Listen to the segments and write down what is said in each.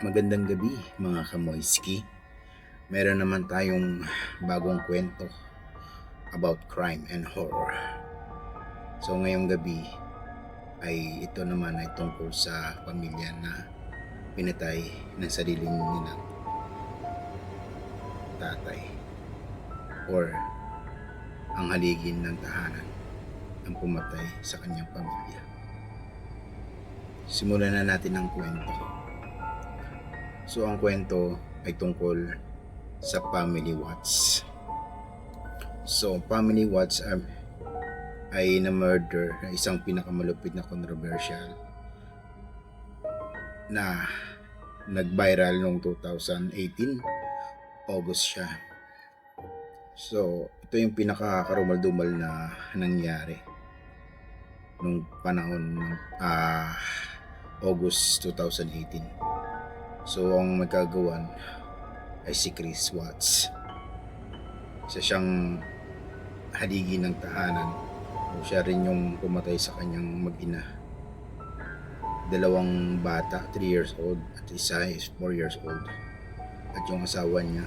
Magandang gabi mga kamoyski. Meron naman tayong bagong kwento about crime and horror. So ngayong gabi ay ito naman ay tungkol sa pamilya na pinatay ng sariling nilang tatay or ang haligin ng tahanan ang pumatay sa kanyang pamilya. Simulan na natin ang kwento. So ang kwento ay tungkol sa Family Watts. So Family Watts um, ay na-murder na isang pinakamalupit na controversial na nag-viral noong 2018 August siya. So ito yung pinaka-karumal-dumal na nangyari nung panahon ng ah, August 2018. So, ang magkagawan ay si Chris Watts. Isa siyang haligi ng tahanan. O siya rin yung pumatay sa kanyang mag-ina. Dalawang bata, 3 years old, at isa is 4 years old. At yung asawa niya,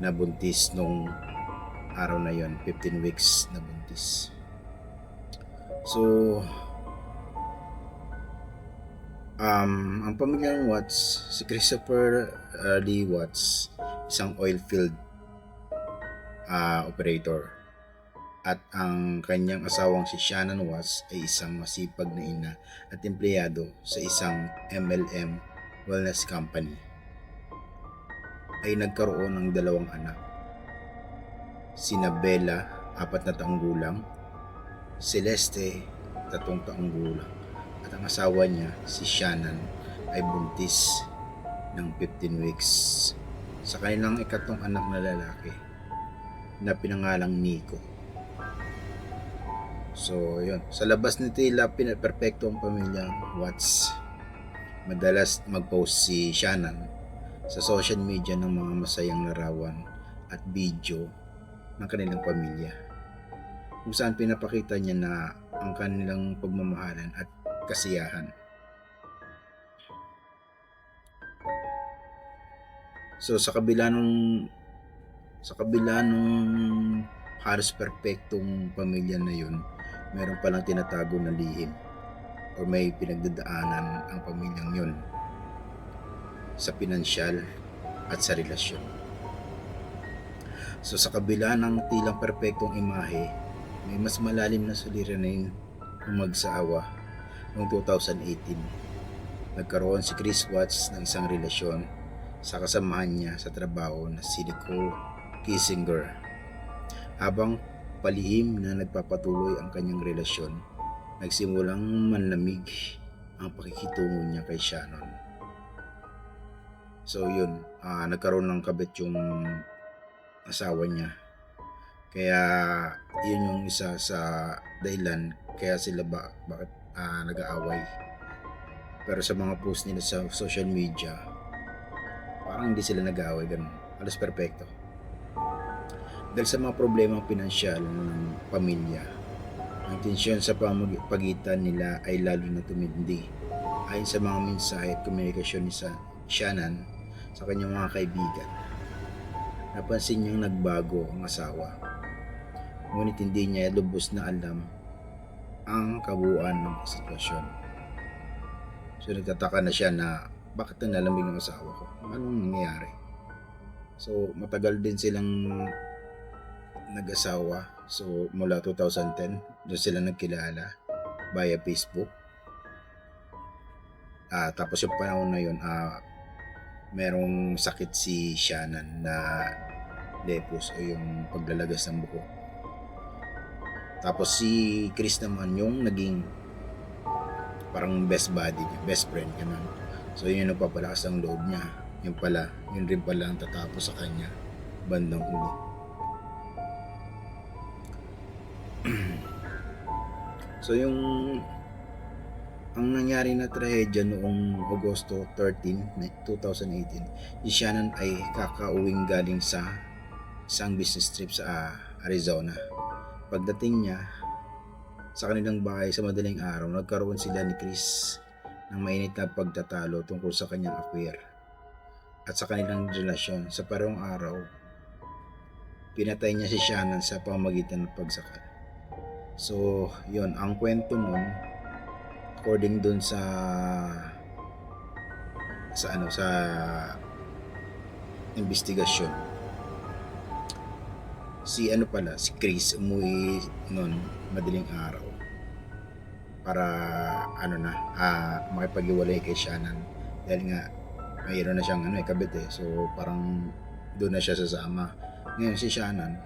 nabuntis nung araw na yon 15 weeks na buntis. So, Um, ang pamilyang Watts, si Christopher uh, Lee Watts, isang oil field uh, operator. At ang kanyang asawang si Shannon Watts ay isang masipag na ina at empleyado sa isang MLM wellness company. Ay nagkaroon ng dalawang anak. Sina Bella, apat na taong gulang, Celeste, tatong taong gulang at ang asawa niya, si Shannon, ay buntis ng 15 weeks sa kanilang ikatong anak na lalaki na pinangalang Nico. So, yun. Sa labas ni tila, pinaperfecto ang pamilya Watts. Madalas mag-post si Shannon sa social media ng mga masayang larawan at video ng kanilang pamilya. Kung saan pinapakita niya na ang kanilang pagmamahalan at kasiyahan. So sa kabila nung sa kabila nung halos perpektong pamilya na yun, meron palang tinatago na lihim o may pinagdadaanan ang pamilyang yun sa pinansyal at sa relasyon. So sa kabila ng tilang perpektong imahe, may mas malalim na suliranin ng mag-saawa noong 2018. Nagkaroon si Chris Watts ng isang relasyon sa kasamahan niya sa trabaho na si Nicole Kissinger. Habang palihim na nagpapatuloy ang kanyang relasyon, nagsimulang manlamig ang pakikitungo niya kay Shannon. So yun, uh, nagkaroon ng kabit yung asawa niya. Kaya yun yung isa sa dahilan kaya sila ba, bakit uh, nag-aaway. Pero sa mga post nila sa social media, parang hindi sila nag-aaway ganun. Alas perpekto. Dahil sa mga problema pinansyal ng pamilya, ang tensyon sa pagitan nila ay lalo na tumindi. Ayon sa mga mensahe at komunikasyon ni sa Shannon sa kanyang mga kaibigan, napansin niyang nagbago ang asawa. Ngunit hindi niya lubos na alam ang kabuuan ng sitwasyon. So nagtataka na siya na bakit na nalamig ang asawa ko? Anong nangyayari? So matagal din silang nag-asawa. So mula 2010, doon sila nagkilala via Facebook. Ah, tapos yung panahon na yun, ah, merong sakit si Shannon na lepus o yung paglalagas ng buhok. Tapos si Chris naman yung naging parang best buddy niya, best friend ganun. So yun yung nagpapalakas ng loob niya. Yung pala, yun rin pala ang tatapos sa kanya bandang huli. so yung ang nangyari na trahedya noong Agosto 13, 2018, si Shannon ay kakauwing galing sa isang business trip sa Arizona Pagdating niya sa kanilang bahay sa madaling araw, nagkaroon sila ni Chris ng mainit na pagtatalo tungkol sa kanyang affair at sa kanilang relasyon sa parehong araw. Pinatay niya si Shannon sa pamamagitan ng pagsakal. So, yon ang kwento nun, according dun sa sa ano sa investigasyon si ano pala si Chris umuwi noon madaling araw para ano na ah, makipag-iwalay kay Shannon. Dahil nga mayroon na siyang ano eh kabit eh. So parang doon na siya sasama ngayon si Shannon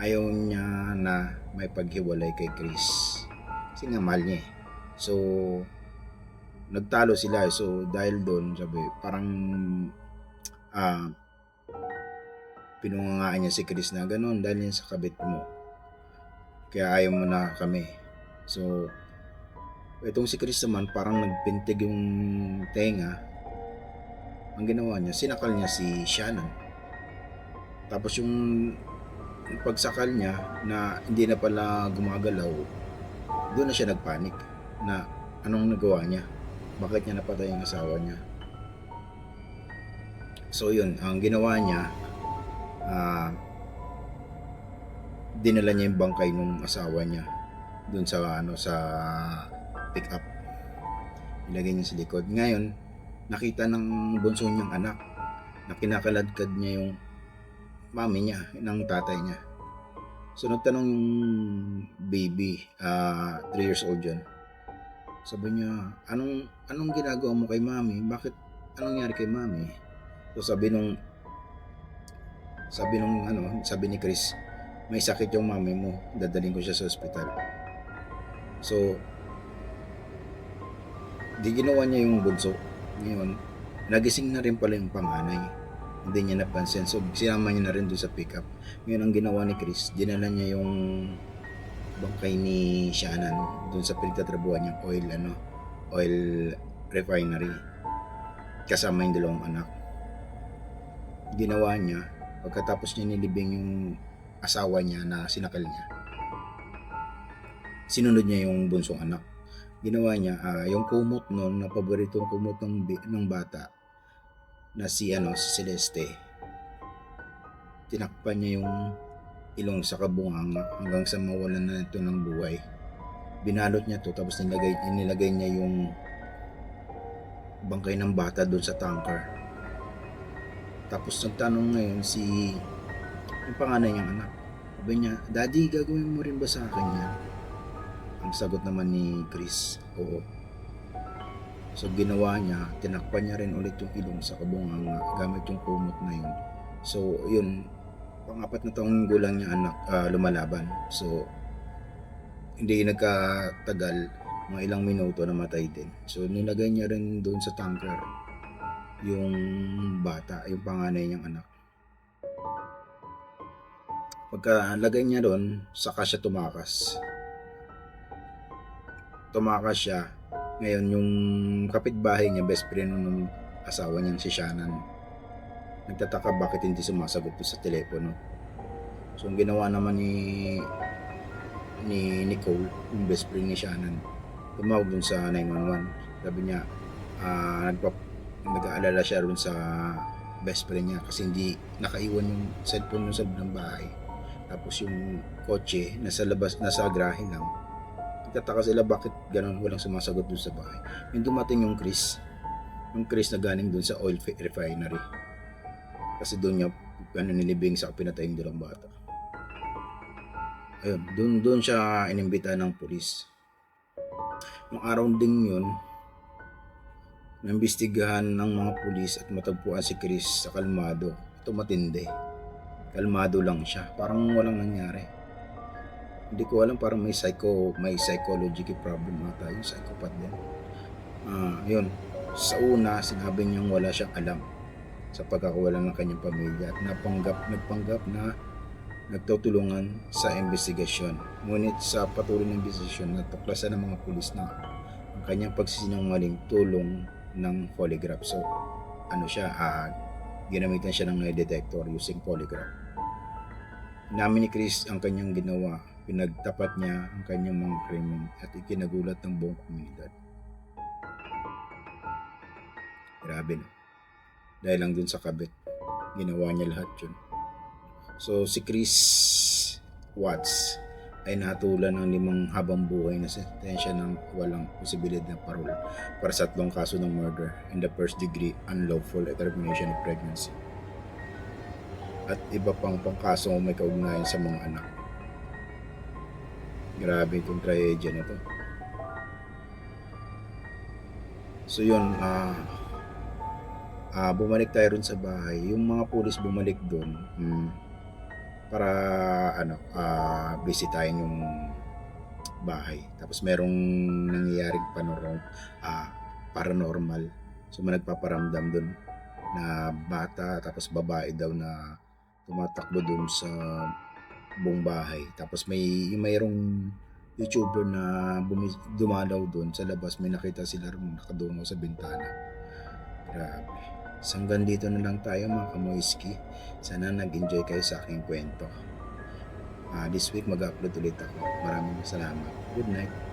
ayaw niya na may paghiwalay kay Chris. Kasi nga mahal niya eh. So nagtalo sila eh. so dahil doon sabi parang ah pinungangaan niya si Chris na ganun dahil yan sa kabit mo. Kaya ayaw mo na kami. So itong si Chris naman parang nagpintig yung tenga. Ang ginawa niya sinakal niya si Shannon. Tapos yung pagsakal niya na hindi na pala gumagalaw doon na siya nagpanik na anong nagawa niya? Bakit niya napatay ang asawa niya? So yun ang ginawa niya ah dinala niya yung bangkay ng asawa niya doon sa ano sa pick up ilagay niya sa likod. Ngayon nakita ng bunso niyang anak na kinakaladkad niya yung mami niya ng tatay niya. So nagtanong yung baby 3 years old yun. Sabi niya anong anong ginagawa mo kay mami? Bakit anong nangyari kay mami? So sabi nung sabi nung ano, sabi ni Chris, may sakit yung mami mo, dadaling ko siya sa ospital. So, di ginawa niya yung bunso. Ngayon, nagising na rin pala yung panganay. Hindi niya napansin. So, sinama niya na rin doon sa pickup. Ngayon, ang ginawa ni Chris, dinala niya yung bangkay ni Shannon doon sa pinagtatrabuhan niyang oil, ano, oil refinery. Kasama yung dalawang anak. Ginawa niya, pagkatapos niya nilibing yung asawa niya na sinakal niya sinunod niya yung bunsong anak. Ginawa niya ah, yung kumot noon na paboritong kumot ng, ng bata na si ano si Celeste tinakpan niya yung ilong sa kabunganga hanggang sa mawalan na ito ng buhay. Binalot niya to tapos nilagay, nilagay niya yung bangkay ng bata doon sa tanker tapos nagtanong ngayon si yung panganay niyang anak. Sabi niya, Daddy, gagawin mo rin ba sa akin yan? Ang sagot naman ni Chris, oo. So ginawa niya, tinakpan niya rin ulit yung ilong sa kabunganga gamit yung kumot na yun. So yun, pangapat na taong gulang niya anak ah, lumalaban. So hindi nagkatagal, mga ilang minuto namatay din. So nilagay niya rin doon sa tanker yung bata, yung panganay niyang anak. Pagkalagay niya doon, saka siya tumakas. Tumakas siya. Ngayon, yung kapitbahay niya, best friend ng asawa niya si Shannon. Nagtataka bakit hindi sumasagot doon sa telepono. So, ang ginawa naman ni ni Nicole, yung best friend ni Shannon, tumawag dun sa 911. Sabi niya, ah, nagpa nag-aalala siya ron sa best friend niya kasi hindi nakaiwan yung cellphone nun sa ng bahay. Tapos yung kotse nasa labas, nasa grahe lang. Nagtataka sila bakit ganun walang sumasagot dun sa bahay. Yung dumating yung Chris, yung Chris na galing dun sa oil fi- refinery. Kasi doon niya ano, nilibing sa pinatay yung dalawang bata. Ayun, doon, doon siya inimbita ng pulis. Yung araw ding yun, naimbestigahan ng mga pulis at matagpuan si Chris sa kalmado. Ito matindi. Kalmado lang siya. Parang walang nangyari. Hindi ko alam, parang may psycho, may psychological problem ata yung psychopath din. Ah, yun. Sa una, sinabi niyang wala siyang alam sa pagkakawala ng kanyang pamilya at napanggap, nagpanggap na nagtutulungan sa investigasyon. Ngunit sa patuloy ng investigasyon, natuklasan ng mga pulis na ang kanyang pagsisinungaling tulong ng polygraph. So, ano siya, ah, ginamitan siya ng lie detector using polygraph. Namin ni Chris ang kanyang ginawa. Pinagtapat niya ang kanyang mga krimen at ikinagulat ng buong komunidad. Grabe no. Dahil lang dun sa kabit, ginawa niya lahat yun. So si Chris Watts ay nahatulan ng limang habang buhay na sentensya ng walang posibilidad na parol para sa tatlong kaso ng murder and the first degree unlawful termination of pregnancy. At iba pang pangkaso may kaugnayan sa mga anak. Grabe itong trahedya na to. So yun, ah ah, bumalik tayo rin sa bahay. Yung mga pulis bumalik doon mm, para ano, ah bisitahin yung bahay. Tapos merong nangyayaring panorong ah, paranormal. So may nagpaparamdam doon na bata tapos babae daw na tumatakbo doon sa buong bahay. Tapos may mayroong YouTuber na bumi, dumalaw doon sa labas may nakita sila nakadungaw sa bintana. Grabe. So hanggang dito na lang tayo mga kamoiski. Sana nag-enjoy kayo sa aking kwento. Ah, this week mag-upload ulit ako. Maraming salamat. Good night.